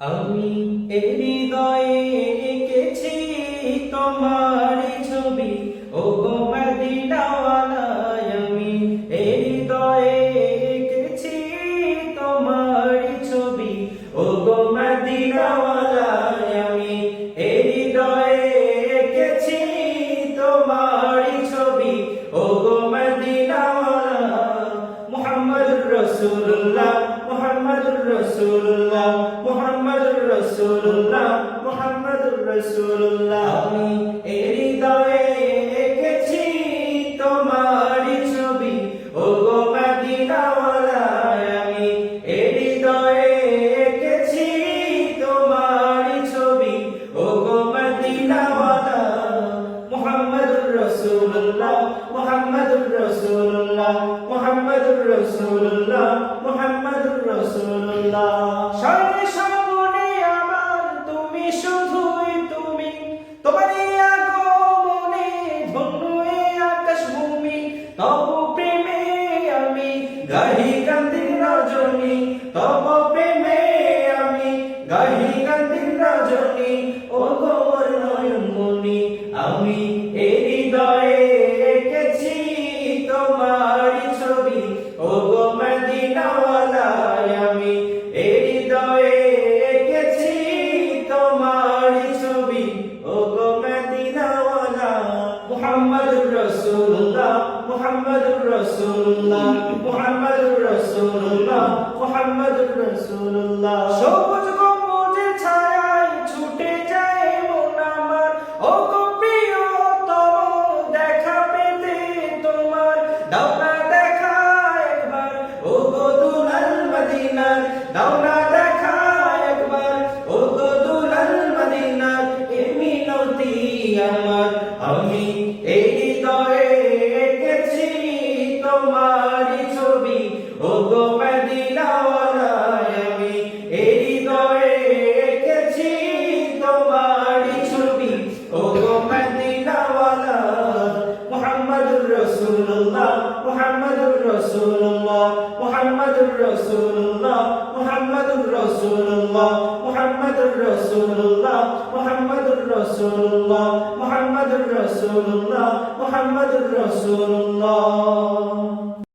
আমি এ হৃদয়ে এঁকেছি তোমার ছবি। ও গো মদিনাওয়ালায় আমি এ হৃদয়ে এঁকেছি তোমার ছবি। ও গো মদিনাওয়ালায় আমি হৃদয়ে এঁকেছি তোমার ছবি। ও গো মদিনাওয়ালা, মুহাম্মদুর রাসূলুল্লাহ মুহাম্মদুর রাসূলুল্লাহ, মুহাম্মদুর রাসূলুল্লাহ মুহাম্মদুর রাসূলুল্লাহ আমি এই হৃদয়ে এঁকেছি তোমার ছবি। ও গো আমি এই হৃদয়ে এঁকেছি তোমার ছবি। ও গো মদিনাওয়ালা মুহাম্মদুর রাসূলুল্লাহ মুহাম্মদুর রাসূলুল্লাহ মুহাম্মদুর রাসূলুল্লাহ গাহি কান্দির রজনী তব প্রেমে আমি। গাহি কান্দির রজনী ও গোর নয়নমণি আমি মুহাম্মদুর রাসূলুল্লাহ মুহাম্মদুর রাসূলুল্লাহ মুহাম্মদুর রাসূলুল্লাহ মুহাম্মদুর রাসূলুল্লাহ। সবুজ গম্বুজের ছায়ায় ছুটে যায় মন আমার। ও গো প্রিয়তম, দেখা পেতে তোমার। দাও না দেখা একবার ও গো দুলাল মদিনার। দেখা একবার ও গো দুলাল মদিনার। এ মিনতি আমার। আমি ও গো মদিনাওয়ালায় আমি এই হৃদয়ে এঁকেছি তোমার ছবি। ও গো মদিনাওয়ালা মুহাম্মদুর রাসূলুল্লাহ মুহাম্মদুর রাসূলুল্লাহ মুহাম্মদুর রাসূলুল্লাহ মুহাম্মদুর রাসূলুল্লাহ মুহাম্মদুর রাসূলুল্লাহ মুহাম্মদুর রাসূলুল্লাহ মুহাম্মদুর রাসূলুল্লাহ মুহাম্মদুর রাসূলুল্লাহ।